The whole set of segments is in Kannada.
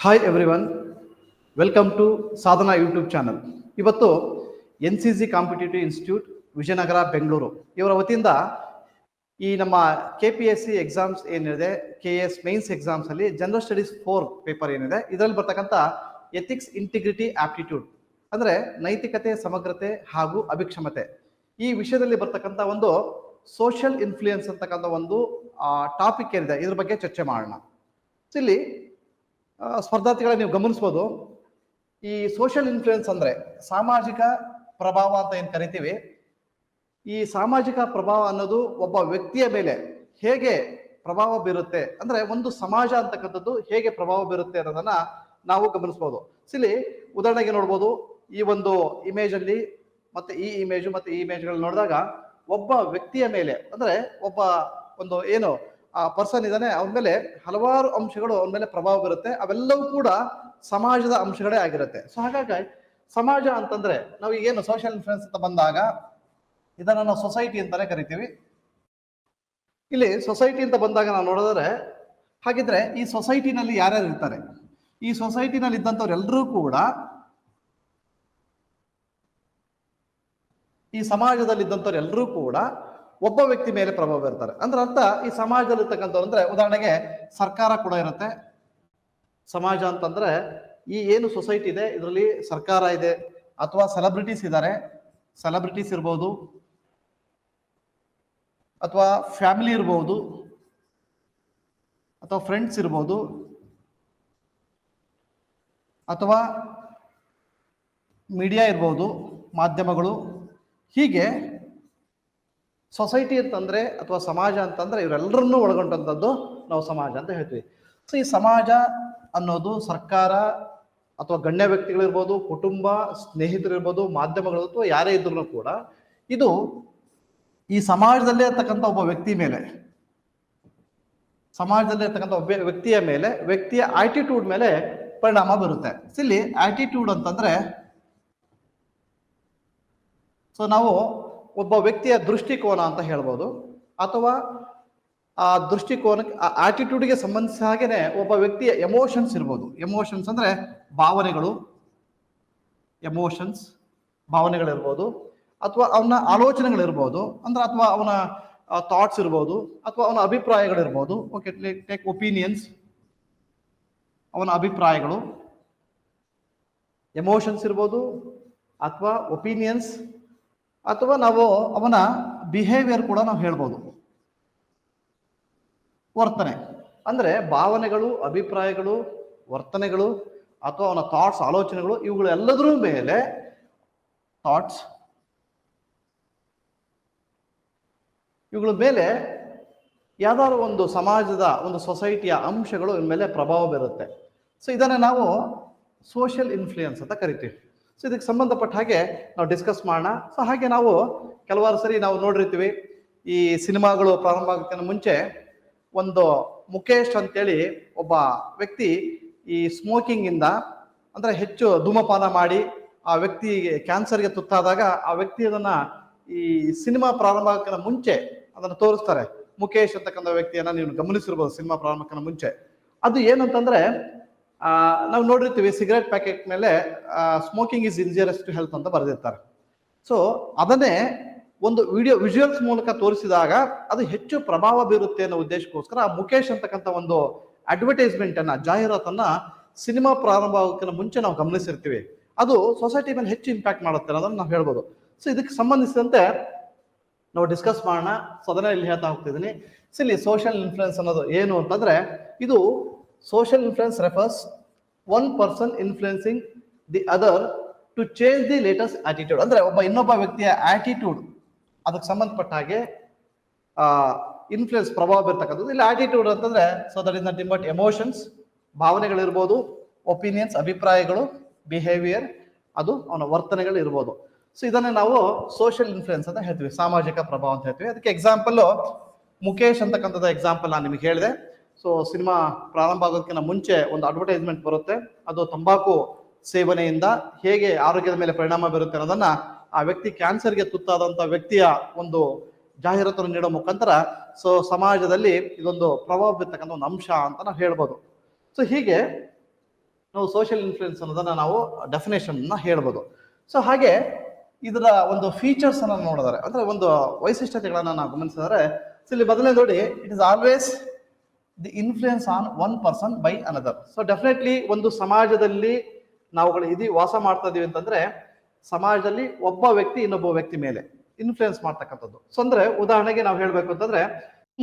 Hi everyone welcome to Sadhana YouTube channel ಇವತ್ತು N C C competitive institute Vijayanagara Bengaluru ಇವರ ವತಿಯಿಂದ ಈ ನಮ್ಮ K P S C exams ಏನಿದೆ ಕೆ ಎಸ್ ಮೈನ್ಸ್ ಎಕ್ಸಾಮ್ಸ್ ಅಲ್ಲಿ ಜನರಲ್ ಸ್ಟಡೀಸ್ ಫೋರ್ ಪೇಪರ್ ಏನಿದೆ ಇದರಲ್ಲಿ ಬರ್ತಕ್ಕಂಥ ಎಥಿಕ್ಸ್ ಇಂಟಿಗ್ರಿಟಿ ಆಪ್ಟಿಟ್ಯೂಡ್ ಅಂದರೆ ನೈತಿಕತೆ ಸಮಗ್ರತೆ ಹಾಗೂ ಅಭಿಕ್ಷಮತೆ ಈ ವಿಷಯದಲ್ಲಿ ಬರ್ತಕ್ಕಂಥ ಒಂದು ಸೋಷಿಯಲ್ ಇನ್ಫ್ಲೂಯೆನ್ಸ್ ಅಂತಕ್ಕಂಥ ಒಂದು ಟಾಪಿಕ್ ಏನಿದೆ ಇದ್ರ ಬಗ್ಗೆ ಚರ್ಚೆ ಮಾಡೋಣ ಇಲ್ಲಿ ಸ್ಪರ್ಧಾರ್ಥಿಗಳ ನೀವು ಗಮನಿಸ್ಬೋದು. ಈ ಸೋಷಿಯಲ್ ಇನ್ಫ್ಲೂಯೆನ್ಸ್ ಅಂದ್ರೆ ಸಾಮಾಜಿಕ ಪ್ರಭಾವ ಅಂತ ಏನು ಕರಿತೀವಿ? ಈ ಸಾಮಾಜಿಕ ಪ್ರಭಾವ ಅನ್ನೋದು ಒಬ್ಬ ವ್ಯಕ್ತಿಯ ಮೇಲೆ ಹೇಗೆ ಪ್ರಭಾವ ಬೀರುತ್ತೆ ಅಂದ್ರೆ ಒಂದು ಸಮಾಜ ಅಂತಕ್ಕಂಥದ್ದು ಹೇಗೆ ಪ್ರಭಾವ ಬೀರುತ್ತೆ ಅನ್ನೋದನ್ನು ನಾವು ಗಮನಿಸ್ಬೋದು. ಇಲ್ಲಿ ಉದಾಹರಣೆಗೆ ನೋಡ್ಬೋದು, ಈ ಒಂದು ಇಮೇಜ್ ಅಲ್ಲಿ ಮತ್ತೆ ಈ ಇಮೇಜ್ ಮತ್ತೆ ಈ ಇಮೇಜ್ಗಳನ್ನ ನೋಡಿದಾಗ ಒಬ್ಬ ವ್ಯಕ್ತಿಯ ಮೇಲೆ ಅಂದ್ರೆ ಒಬ್ಬ ಒಂದು ಏನು ಆ ಪರ್ಸನ್ ಇದ್ದಾನೆ, ಅವನ ಮೇಲೆ ಹಲವಾರು ಅಂಶಗಳು ಅವನ ಮೇಲೆ ಪ್ರಭಾವ ಬೀರುತ್ತೆ. ಅವೆಲ್ಲವೂ ಕೂಡ ಸಮಾಜದ ಅಂಶಗಳೇ ಆಗಿರುತ್ತೆ. ಸೊ ಹಾಗಾಗಿ ಸಮಾಜ ಅಂತಂದ್ರೆ ನಾವು ಏನು ಸೋಷಿಯಲ್ ಇನ್ಫ್ಲೂಯೆನ್ಸ್ ಅಂತ ಬಂದಾಗ, ಇದನ್ನ ನಾವು ಸೊಸೈಟಿ ಅಂತಾನೆ ಕರಿತೀವಿ. ಇಲ್ಲಿ ಸೊಸೈಟಿ ಅಂತ ಬಂದಾಗ ನಾವು ನೋಡಿದ್ರೆ, ಹಾಗಿದ್ರೆ ಈ ಸೊಸೈಟಿನಲ್ಲಿ ಯಾರ್ಯಾರು ಇರ್ತಾರೆ? ಈ ಸೊಸೈಟಿನಲ್ಲಿ ಇದ್ದಂಥವ್ರು ಎಲ್ಲರೂ ಕೂಡ ಈ ಸಮಾಜದಲ್ಲಿ ಇದ್ದಂಥವ್ರು ಎಲ್ಲರೂ ಕೂಡ ಒಬ್ಬ ವ್ಯಕ್ತಿ ಮೇಲೆ ಪ್ರಭಾವ ಬೀರ್ತಾರೆ. ಅಂದ್ರೆ ಅರ್ಥ, ಈ ಸಮಾಜದಲ್ಲಿ ಇರ್ತಕ್ಕಂಥವ್ರು ಅಂದ್ರೆ ಉದಾಹರಣೆಗೆ ಸರ್ಕಾರ ಕೂಡ ಇರುತ್ತೆ. ಸಮಾಜ ಅಂತಂದ್ರೆ ಈ ಏನು ಸೊಸೈಟಿ ಇದೆ, ಇದರಲ್ಲಿ ಸರ್ಕಾರ ಇದೆ, ಅಥವಾ ಸೆಲೆಬ್ರಿಟೀಸ್ ಇದ್ದಾರೆ. ಸೆಲೆಬ್ರಿಟೀಸ್ ಇರ್ಬೋದು, ಅಥವಾ ಫ್ಯಾಮಿಲಿ ಇರ್ಬೋದು, ಅಥವಾ ಫ್ರೆಂಡ್ಸ್ ಇರ್ಬೋದು, ಅಥವಾ ಮೀಡಿಯಾ ಇರ್ಬೋದು, ಮಾಧ್ಯಮಗಳು. ಹೀಗೆ ಸೊಸೈಟಿ ಅಂತಂದರೆ ಅಥವಾ ಸಮಾಜ ಅಂತಂದರೆ ಇವರೆಲ್ಲರನ್ನೂ ಒಳಗೊಂಡಂಥದ್ದು ನಾವು ಸಮಾಜ ಅಂತ ಹೇಳ್ತೀವಿ. ಸೊ ಈ ಸಮಾಜ ಅನ್ನೋದು ಸರ್ಕಾರ ಅಥವಾ ಗಣ್ಯ ವ್ಯಕ್ತಿಗಳಿರ್ಬೋದು, ಕುಟುಂಬ, ಸ್ನೇಹಿತರಿರ್ಬೋದು, ಮಾಧ್ಯಮಗಳು ಅಥವಾ ಯಾರೇ ಇದ್ರೂ ಕೂಡ ಇದು ಈ ಸಮಾಜದಲ್ಲೇ ಇರ್ತಕ್ಕಂಥ ಒಬ್ಬ ವ್ಯಕ್ತಿ ಮೇಲೆ, ಸಮಾಜದಲ್ಲಿ ಇರ್ತಕ್ಕಂಥ ಒಬ್ಬ ವ್ಯಕ್ತಿಯ ಮೇಲೆ, ವ್ಯಕ್ತಿಯ ಆಟಿಟ್ಯೂಡ್ ಮೇಲೆ ಪರಿಣಾಮ ಬರುತ್ತೆ. ಇಲ್ಲಿ ಆಟಿಟ್ಯೂಡ್ ಅಂತಂದ್ರೆ ಸೊ ನಾವು ಒಬ್ಬ ವ್ಯಕ್ತಿಯ ದೃಷ್ಟಿಕೋನ ಅಂತ ಹೇಳ್ಬೋದು. ಅಥವಾ ಆ ದೃಷ್ಟಿಕೋನಕ್ಕೆ, ಆ ಆಟಿಟ್ಯೂಡ್ಗೆ ಸಂಬಂಧಿಸಿದ ಹಾಗೆಯೇ ಒಬ್ಬ ವ್ಯಕ್ತಿಯ ಎಮೋಷನ್ಸ್ ಇರ್ಬೋದು. ಎಮೋಷನ್ಸ್ ಅಂದರೆ ಭಾವನೆಗಳು. ಎಮೋಷನ್ಸ್ ಭಾವನೆಗಳಿರ್ಬೋದು. ಅಥವಾ ಅವನ ಆಲೋಚನೆಗಳಿರ್ಬೋದು. ಅಂದ್ರೆ ಅಥವಾ ಅವನ ಥಾಟ್ಸ್ ಇರ್ಬೋದು. ಅಥವಾ ಅವನ ಅಭಿಪ್ರಾಯಗಳಿರ್ಬೋದು. ಓಕೆ ಟೇಕ್ ಒಪಿನಿಯನ್ಸ್ ಅವನ ಅಭಿಪ್ರಾಯಗಳು. ಎಮೋಷನ್ಸ್ ಇರ್ಬೋದು. ಅಥವಾ ಒಪಿನಿಯನ್ಸ್ ಅಥವಾ ನಾವು ಅವನ ಬಿಹೇವಿಯರ್ ಕೂಡ ನಾವು ಹೇಳ್ಬೋದು. ವರ್ತನೆ. ಅಂದರೆ ಭಾವನೆಗಳು, ಅಭಿಪ್ರಾಯಗಳು, ವರ್ತನೆಗಳು, ಅಥವಾ ಅವನ ಥಾಟ್ಸ್ ಆಲೋಚನೆಗಳು, ಇವುಗಳೆಲ್ಲದರ ಮೇಲೆ ಥಾಟ್ಸ್ ಇವುಗಳ ಮೇಲೆ ಯಾವ್ದಾದ್ರು ಒಂದು ಸಮಾಜದ ಒಂದು ಸೊಸೈಟಿಯ ಅಂಶಗಳು ಇವ್ರ ಮೇಲೆ ಪ್ರಭಾವ ಬೀರುತ್ತೆ. ಸೊ ಇದನ್ನು ನಾವು ಸೋಷಿಯಲ್ ಇನ್ಫ್ಲೂಯೆನ್ಸ್ ಅಂತ ಕರಿತೀವಿ. ಸೊ ಇದಕ್ಕೆ ಸಂಬಂಧಪಟ್ಟ ಹಾಗೆ ನಾವು ಡಿಸ್ಕಸ್ ಮಾಡೋಣ. ಸೊ ಹಾಗೆ ನಾವು ಕೆಲವಾರು ಸರಿ ನಾವು ನೋಡಿರ್ತೀವಿ, ಈ ಸಿನಿಮಾಗಳು ಪ್ರಾರಂಭ ಆಗೋಕ್ಕಿಂತ ಮುಂಚೆ ಒಂದು ಮುಖೇಶ್ ಅಂತೇಳಿ ಒಬ್ಬ ವ್ಯಕ್ತಿ ಈ ಸ್ಮೋಕಿಂಗಿಂದ ಅಂದರೆ ಹೆಚ್ಚು ಧೂಮಪಾನ ಮಾಡಿ ಆ ವ್ಯಕ್ತಿ ಕ್ಯಾನ್ಸರ್ಗೆ ತುತ್ತಾದಾಗ ಆ ವ್ಯಕ್ತಿ ಅದನ್ನು ಈ ಸಿನಿಮಾ ಪ್ರಾರಂಭ ಆಗೋಕ್ಕಿಂತ ಮುಂಚೆ ಅದನ್ನು ತೋರಿಸ್ತಾರೆ. ಮುಖೇಶ್ ಅಂತಕ್ಕಂಥ ವ್ಯಕ್ತಿಯನ್ನು ನೀವು ಗಮನಿಸಿರ್ಬೋದು ಸಿನಿಮಾ ಪ್ರಾರಂಭಕ್ಕಿಂತ ಮುಂಚೆ. ಅದು ಏನಂತಂದರೆ ನಾವು ನೋಡಿರ್ತೀವಿ ಸಿಗರೆಟ್ ಪ್ಯಾಕೆಟ್ ಮೇಲೆ smoking is injurious to health ಅಂತ ಬರೆದಿರ್ತಾರೆ. ಸೊ ಅದನ್ನೇ ಒಂದು ವಿಡಿಯೋ ವಿಜುವಲ್ಸ್ ಮೂಲಕ ತೋರಿಸಿದಾಗ ಅದು ಹೆಚ್ಚು ಪ್ರಭಾವ ಬೀರುತ್ತೆ ಅನ್ನೋ ಉದ್ದೇಶಕ್ಕೋಸ್ಕರ ಮುಖೇಶ್ ಅಂತಕ್ಕಂಥ ಒಂದು ಅಡ್ವರ್ಟೈಸ್ಮೆಂಟ್ ಅನ್ನ, ಜಾಹೀರಾತನ್ನ ಸಿನಿಮಾ ಪ್ರಾರಂಭ ಆಗೋಕ್ಕಿಂತ ಮುಂಚೆ ನಾವು ಗಮನಿಸಿರ್ತೀವಿ. ಅದು ಸೊಸೈಟಿ ಮೇಲೆ ಹೆಚ್ಚು ಇಂಪ್ಯಾಕ್ಟ್ ಮಾಡುತ್ತೆ ಅನ್ನೋದನ್ನ ನಾವು ಹೇಳ್ಬೋದು. ಸೊ ಇದಕ್ಕೆ ಸಂಬಂಧಿಸಿದಂತೆ ನಾವು ಡಿಸ್ಕಸ್ ಮಾಡೋಣ. ಸೊ ಅದನ್ನ ಇಲ್ಲಿ ಹೇಳ್ತಾ ಹೋಗ್ತಿದ್ದೀನಿ. ಸೊ ಇಲ್ಲಿ ಸೋಷಿಯಲ್ ಇನ್ಫ್ಲುಯೆನ್ಸ್ ಅನ್ನೋದು ಏನು ಅಂತಂದ್ರೆ, ಇದು social influence refers one person influencing the other to change the latest attitude ಅಂದರೆ ಒಬ್ಬ ಇನ್ನೊಬ್ಬ ವ್ಯಕ್ತಿಯ ಆಟಿಟ್ಯೂಡ್ ಅದಕ್ಕೆ ಸಂಬಂಧಪಟ್ಟ ಹಾಗೆ ಇನ್ಫ್ಲುಯೆನ್ಸ್ ಪ್ರಭಾವ ಬೀರ್ತಕ್ಕಂಥದ್ದು. ಇಲ್ಲಿ ಆಟಿಟ್ಯೂಡ್ ಅಂತಂದ್ರೆ so that is not but emotions ಭಾವನೆಗಳಿರ್ಬೋದು opinions ಅಭಿಪ್ರಾಯಗಳು ಬಿಹೇವಿಯರ್ ಅದು ಅವನ ವರ್ತನೆಗಳು ಇರ್ಬೋದು ಸೊ ಇದನ್ನ ನಾವು ಸೋಷಿಯಲ್ ಇನ್ಫ್ಲುಯೆನ್ಸ್ ಅಂತ ಹೇಳ್ತೀವಿ, ಸಾಮಾಜಿಕ ಪ್ರಭಾವ ಅಂತ ಹೇಳ್ತೀವಿ. ಅದಕ್ಕೆ ಎಕ್ಸಾಂಪಲ್ ಮುಖೇಶ್ ಅಂತಕ್ಕಂಥದ್ದು ಎಕ್ಸಾಂಪಲ್ ನಾನು ನಿಮಗೆ ಹೇಳಿದೆ. ಸೊ ಸಿನಿಮಾ ಪ್ರಾರಂಭ ಆಗೋದಕ್ಕಿಂತ ಮುಂಚೆ ಒಂದು ಅಡ್ವರ್ಟೈಸ್ಮೆಂಟ್ ಬರುತ್ತೆ. ಅದು ತಂಬಾಕು ಸೇವನೆಯಿಂದ ಹೇಗೆ ಆರೋಗ್ಯದ ಮೇಲೆ ಪರಿಣಾಮ ಬೀರುತ್ತೆ ಅನ್ನೋದನ್ನ ಆ ವ್ಯಕ್ತಿ ಕ್ಯಾನ್ಸರ್ಗೆ ತುತ್ತಾದಂತ ವ್ಯಕ್ತಿಯ ಒಂದು ಜಾಹೀರಾತನ್ನು ನೀಡೋ ಮುಖಾಂತರ ಸೊ ಸಮಾಜದಲ್ಲಿ ಇದೊಂದು ಪ್ರಭಾವ ಬೀರ್ತಕ್ಕಂಥ ಒಂದು ಅಂಶ ಅಂತ ನಾವು ಹೇಳ್ಬೋದು. ಸೊ ಹೀಗೆ ನಾವು ಸೋಷಿಯಲ್ ಇನ್ಫ್ಲುಯೆನ್ಸ್ ಅನ್ನೋದನ್ನ ನಾವು ಡೆಫಿನೇಷನ್ ಹೇಳ್ಬೋದು. ಸೊ ಹಾಗೆ ಇದರ ಒಂದು ಫೀಚರ್ಸ್ ಅನ್ನ ನೋಡಿದರೆ, ಅಂದ್ರೆ ಒಂದು ವೈಶಿಷ್ಟ್ಯತೆಗಳನ್ನ ನಾವು ಗಮನಿಸಿದರೆ ಇಲ್ಲಿ ಬದಲೇ ನೋಡಿ it is always the influence on one person by another so definitely ಒಂದು ಸಮಾಜದಲ್ಲಿ ನಾವುಗಳು ಇದೀ ವಾಸ ಮಾಡ್ತಾ ಇದೀವಿ ಅಂತಂದ್ರೆ ಸಮಾಜದಲ್ಲಿ ಒಬ್ಬ ವ್ಯಕ್ತಿ ಇನ್ನೊಬ್ಬ ವ್ಯಕ್ತಿ ಮೇಲೆ ಇನ್ಫ್ಲುಯೆನ್ಸ್ ಮಾಡ್ತಕ್ಕಂಥದ್ದು. ಸೊ ಅಂದ್ರೆ ಉದಾಹರಣೆಗೆ ನಾವು ಹೇಳಬೇಕು ಅಂತಂದ್ರೆ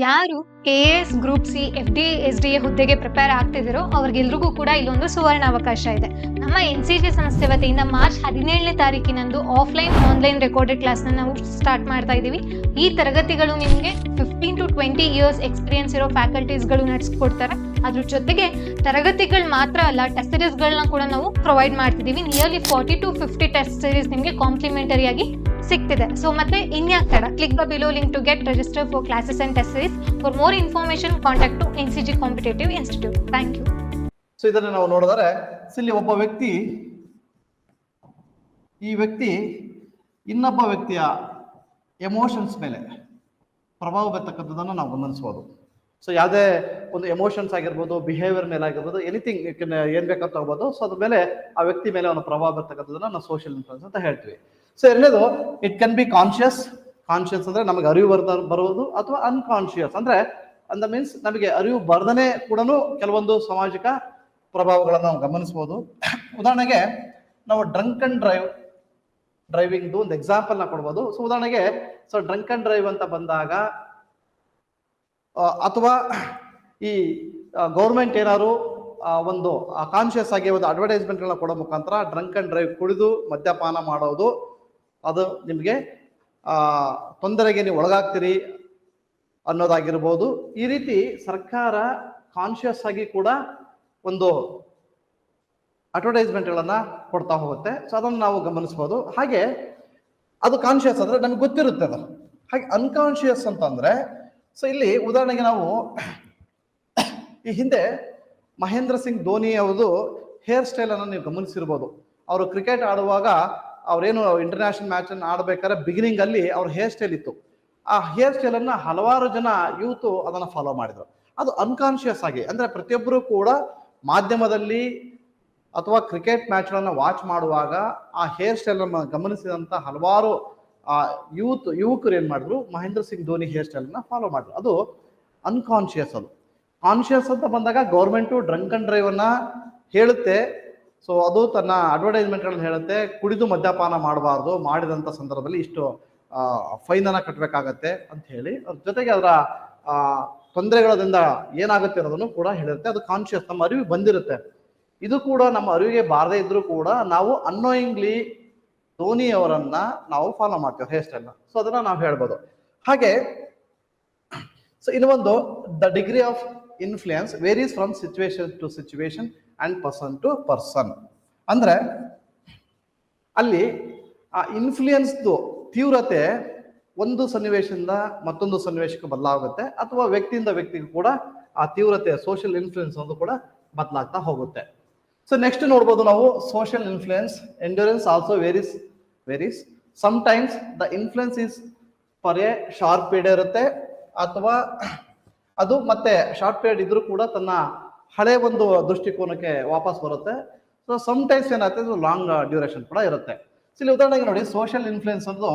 ಯಾರು K S group C F D S D A ಹುದ್ದೆಗೆ ಪ್ರಿಪೇರ್ ಆಗ್ತಿದಿರೋ ಅವ್ರಿಗೆಲ್ರಿಗೂ ಕೂಡ ಇಲ್ಲೊಂದು ಸುವರ್ಣ ಅವಕಾಶ ಇದೆ. ನಮ್ಮ ಎನ್ ಸಿ ಜಿ ಸಂಸ್ಥೆ ವತಿಯಿಂದ ಮಾರ್ಚ್ ಹದಿನೇಳನೇ ತಾರೀಕಿನಂದು ಆಫ್ಲೈನ್ ಆನ್ಲೈನ್ ರೆಕಾರ್ಡೆಡ್ ಕ್ಲಾಸ್ನ ನಾವು ಸ್ಟಾರ್ಟ್ ಮಾಡ್ತಾ ಇದ್ದೀವಿ. ಈ ತರಗತಿಗಳು ನಿಮಗೆ fifteen to twenty years experience ಇರೋ ಫ್ಯಾಕಲ್ಟೀಸ್ಗಳು ನಡೆಸ್ಕೊಡ್ತಾರೆ. ಅದ್ರ ಜೊತೆಗೆ ತರಗತಿಗಳು ಮಾತ್ರ ಅಲ್ಲ ಟೆಸ್ಟ್ ಸೀರೀಸ್ಗಳನ್ನ ಕೂಡ ನಾವು ಪ್ರೊವೈಡ್ ಮಾಡ್ತಿದ್ದೀವಿ. Nearly forty to fifty test series ನಿಮಗೆ ಕಾಂಪ್ಲಿಮೆಂಟರಿ ಆಗಿ ಸಿಗ್ತಿದೆ. ಸೊ ಮತ್ತೆ ಇನ್ಯಾಕ್ ತಡ? Click the below link to get register for classes and test for more information contact to N C G competitive institute thank you so ಇದನ್ನು ನಾವು ನೋಡಿದರೆ, ಇಲ್ಲಿ ಒಬ್ಬ ವ್ಯಕ್ತಿ, ಈ ವ್ಯಕ್ತಿ ಇನ್ನೊಬ್ಬ ವ್ಯಕ್ತಿಯ ಎಮೋಷನ್ಸ್ ಮೇಲೆ ಪ್ರಭಾವ ಬೀರ್ತಕ್ಕಂಥದ್ದನ್ನು ನಾವು ಗಮನಿಸ್ಬೋದು. ಸೊ ಯಾವುದೇ ಒಂದು ಎಮೋಷನ್ಸ್ ಆಗಿರ್ಬೋದು ಬಿಹೇವಿಯರ್ ಮೇಲೆ ಆಗಿರ್ಬೋದು ಎನಿಥಿಂಗ್ ಏನ್ ಬೇಕಂತ ಹೋಗ್ಬೋದು ಸೊ ಅದ್ರ ಮೇಲೆ ಆ ವ್ಯಕ್ತಿ ಮೇಲೆ ಒಂದು ಪ್ರಭಾವ ಬೀರ್ತಕ್ಕಂಥದ್ದನ್ನು ನಾವು ಸೋಷಿಯಲ್ ಇನ್ಫ್ಲುಯೆನ್ಸ್ ಅಂತ ಹೇಳ್ತೀವಿ. ಸೊ ಎರಡನೇದು it can be conscious conscious ಅಂದ್ರೆ ನಮಗೆ ಅರಿವು ಬರ್ದ, ಬರುವುದು ಅಥವಾ ಅನ್ಕಾನ್ಶಿಯಸ್ ಅಂದ್ರೆ ಅಂದ ಮೀನ್ಸ್ ನಮಗೆ ಅರಿವು ಬರ್ದನೆ ಕೂಡ ಕೆಲವೊಂದು ಸಾಮಾಜಿಕ ಪ್ರಭಾವಗಳನ್ನು ನಾವು ಗಮನಿಸಬಹುದು ಉದಾಹರಣೆಗೆ, ನಾವು ಡ್ರಂಕ್ ಅಂಡ್ ಡ್ರೈವ್ ಡ್ರೈವಿಂಗ್ದು ಒಂದು ಎಕ್ಸಾಂಪಲ್ನ ಕೊಡ್ಬೋದು. ಸೊ ಉದಾಹರಣೆಗೆ ಸೊ ಡ್ರಂಕ್ ಅಂಡ್ ಡ್ರೈವ್ ಅಂತ ಬಂದಾಗ ಅಥವಾ ಈ ಗೌರ್ಮೆಂಟ್ ಏನಾದ್ರು ಒಂದು ಕಾನ್ಶಿಯಸ್ ಆಗಿ ಒಂದು ಅಡ್ವರ್ಟೈಸ್ಮೆಂಟ್ಗಳನ್ನ ಕೊಡೋ ಮುಖಾಂತರ ಡ್ರಂಕ್ ಅಂಡ್ ಡ್ರೈವ್ ಕುಡಿದು ಮದ್ಯಪಾನ ಮಾಡೋದು ಅದು ನಿಮಗೆ ತೊಂದರೆಗೆ ನೀವು ಒಳಗಾಗ್ತೀರಿ ಅನ್ನೋದಾಗಿರ್ಬೋದು. ಈ ರೀತಿ ಸರ್ಕಾರ ಕಾನ್ಶಿಯಸ್ ಆಗಿ ಕೂಡ ಒಂದು ಅಡ್ವರ್ಟೈಸ್ಮೆಂಟ್ಗಳನ್ನು ಕೊಡ್ತಾ ಹೋಗುತ್ತೆ. ಸೊ ಅದನ್ನು ನಾವು ಗಮನಿಸ್ಬೋದು. ಹಾಗೆ, ಅದು ಕಾನ್ಶಿಯಸ್ ಅಂದ್ರೆ ನಮ್ಗೆ ಗೊತ್ತಿರುತ್ತೆ ಅದು. ಹಾಗೆ ಅನ್ಕಾನ್ಶಿಯಸ್ ಅಂತಂದರೆ ಸೊ ಇಲ್ಲಿ ಉದಾಹರಣೆಗೆ ನಾವು ಈ ಹಿಂದೆ ಮಹೇಂದ್ರ ಸಿಂಗ್ ಧೋನಿ ಅವ್ರದ್ದು ಹೇರ್ ಸ್ಟೈಲ್ ಅನ್ನು ನೀವು ಗಮನಿಸಿರ್ಬೋದು. ಅವರು ಕ್ರಿಕೆಟ್ ಆಡುವಾಗ ಅವ್ರೇನು ಇಂಟರ್ನ್ಯಾಷನಲ್ ಮ್ಯಾಚ್ ಅನ್ನು ಆಡ್ಬೇಕಾದ್ರೆ ಬಿಗಿನಿಂಗ್ ಅಲ್ಲಿ ಅವ್ರ ಹೇರ್ ಸ್ಟೈಲ್ ಇತ್ತು. ಆ ಹೇರ್ ಸ್ಟೈಲ್ ಅನ್ನ ಹಲವಾರು ಜನ ಯೂತ್ ಅದನ್ನ ಫಾಲೋ ಮಾಡಿದ್ರು. ಅದು ಅನ್ಕಾನ್ಶಿಯಸ್ ಆಗಿ, ಅಂದ್ರೆ ಪ್ರತಿಯೊಬ್ಬರು ಕೂಡ ಮಾಧ್ಯಮದಲ್ಲಿ ಅಥವಾ ಕ್ರಿಕೆಟ್ ಮ್ಯಾಚ್ಗಳನ್ನ ವಾಚ್ ಮಾಡುವಾಗ ಆ ಹೇರ್ ಸ್ಟೈಲ್ ಅನ್ನು ಗಮನಿಸಿದಂತ ಹಲವಾರು, ಆ ಯೂತ್ ಯುವಕರು ಏನ್ ಮಾಡಿದ್ರು? ಮಹೇಂದ್ರ ಸಿಂಗ್ ಧೋನಿ ಹೇರ್ ಸ್ಟೈಲ್ ಅನ್ನ ಫಾಲೋ ಮಾಡಿದ್ರು. ಅದು ಅನ್ಕಾನ್ಶಿಯಸ್ ಅದು. ಕಾನ್ಶಿಯಸ್ ಅಂತ ಬಂದಾಗ ಗೌರ್ಮೆಂಟು ಡ್ರಂಕ್ ಅಂಡ್ ಡ್ರೈವ್ ಅನ್ನ ಹೇಳುತ್ತೆ. ಸೊ ಅದು ತನ್ನ ಅಡ್ವರ್ಟೈಸ್ಮೆಂಟ್ಗಳಲ್ಲಿ ಹೇಳುತ್ತೆ, ಕುಡಿದು ಮದ್ಯಪಾನ ಮಾಡಬಾರ್ದು ಮಾಡಿದಂಥ ಸಂದರ್ಭದಲ್ಲಿ ಇಷ್ಟು ಫೈನನ್ನು ಕಟ್ಟಬೇಕಾಗತ್ತೆ ಅಂತ ಹೇಳಿ. ಅದ್ರ ಜೊತೆಗೆ ಅದರ ತೊಂದರೆಗಳಿಂದ ಏನಾಗುತ್ತೆ ಅನ್ನೋದನ್ನು ಕೂಡ ಹೇಳಿರುತ್ತೆ. ಅದು ಕಾನ್ಶಿಯಸ್ ನಮ್ಮ ಅರಿವಿಗೆ ಬಂದಿರುತ್ತೆ. ಇದು ಕೂಡ ನಮ್ಮ ಅರಿವಿಗೆ ಬಾರದೇ ಇದ್ರೂ ಕೂಡ ನಾವು ಅನ್ನೋಯಿಂಗ್ಲಿ ಧೋನಿ ಅವರನ್ನ ನಾವು ಫಾಲೋ ಮಾಡ್ತೇವೆ ಹೇರ್ ಸ್ಟೈಲ್ನ ಸೊ ಅದನ್ನ ನಾವು ಹೇಳ್ಬೋದು. ಹಾಗೆ ಸೊ ಇನ್ನೊಂದು the degree of influence varies from situation to situation and person to person ಅಂದರೆ, ಅಲ್ಲಿ ಆ ಇನ್ಫ್ಲೂಯೆನ್ಸ್ದು ತೀವ್ರತೆ ಒಂದು ಸನ್ನಿವೇಶದಿಂದ ಮತ್ತೊಂದು ಸನ್ನಿವೇಶಕ್ಕೆ ಬದಲಾಗುತ್ತೆ, ಅಥವಾ ವ್ಯಕ್ತಿಯಿಂದ ವ್ಯಕ್ತಿಗೂ ಕೂಡ ಆ ತೀವ್ರತೆ ಸೋಷಿಯಲ್ ಇನ್ಫ್ಲೂಯೆನ್ಸ್ ಒಂದು ಕೂಡ ಬದಲಾಗ್ತಾ ಹೋಗುತ್ತೆ. ಸೊ ನೆಕ್ಸ್ಟ್ ನೋಡ್ಬೋದು ನಾವು social influence endurance also varies varies times the influence is for a sharp period ಇರುತ್ತೆ, ಅಥವಾ ಅದು ಮತ್ತೆ ಶಾರ್ಟ್ ಪೀರಿಯಡ್ ಇದ್ರೂ ಕೂಡ ತನ್ನ ಹಳೆ ಒಂದು ದೃಷ್ಟಿಕೋನಕ್ಕೆ ವಾಪಸ್ ಬರುತ್ತೆ. ಸೊ ಸಮ್ ಟೈಮ್ಸ್ ಏನಾಗುತ್ತೆ ಲಾಂಗ್ ಡ್ಯೂರೇಷನ್ ಕೂಡ ಇರುತ್ತೆ. ಸೊ ಇಲ್ಲಿ ಉದಾಹರಣೆಗೆ ನೋಡಿ ಸೋಷಿಯಲ್ ಇನ್ಫ್ಲುಯೆನ್ಸ್ ಒಂದು